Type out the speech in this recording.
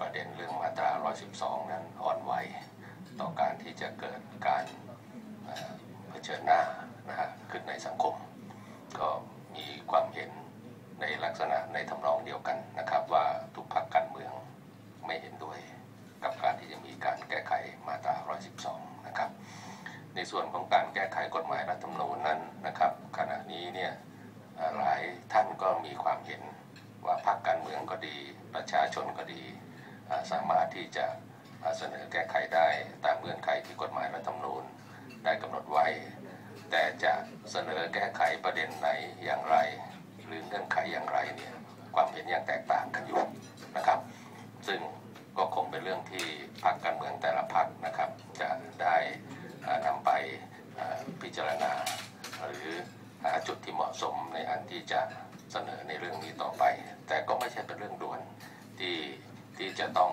ประเด็นเรื่องมาตรา 112 นั้นอ่อนไหวต่อการที่จะเกิดการเผชิญหน้านะฮะขึ้นในสังคม ก็มีความเห็นในลักษณะในทำนองเดียวกันนะครับว่าทุกพรรคการเมืองไม่เห็นด้วยกับการที่จะมีการแก้ไขมาตรา 112 นะครับ ในส่วนของการแก้ไขกฎหมายรัฐธรรมนูญนั้นนะครับ ขณะนี้เนี่ยหลายท่านก็มีความเห็นว่าพรรคการเมืองก็ดี ประชาชนก็ดี สามารถที่จะเสนอแก้ไขได้ตามเงื่อนไขที่กฎหมายรัฐธรรมนูญได้กำหนดไว้ แต่จะเสนอแก้ไขประเด็นไหนอย่างไร หรือเงื่อนไขอย่างไรเนี่ยความเห็นยังแตกต่างกันอยู่นะครับ ซึ่งก็คงเป็นเรื่องที่พรรคการเมืองแต่ละพรรคนะครับ จะได้อ่านำไปพิจารณา หรือหาจุดที่เหมาะสมในอันที่จะเสนอในเรื่องนี้ต่อไป แต่ก็ไม่ใช่เป็นเรื่องด่วนที่ที่จะ ต้อง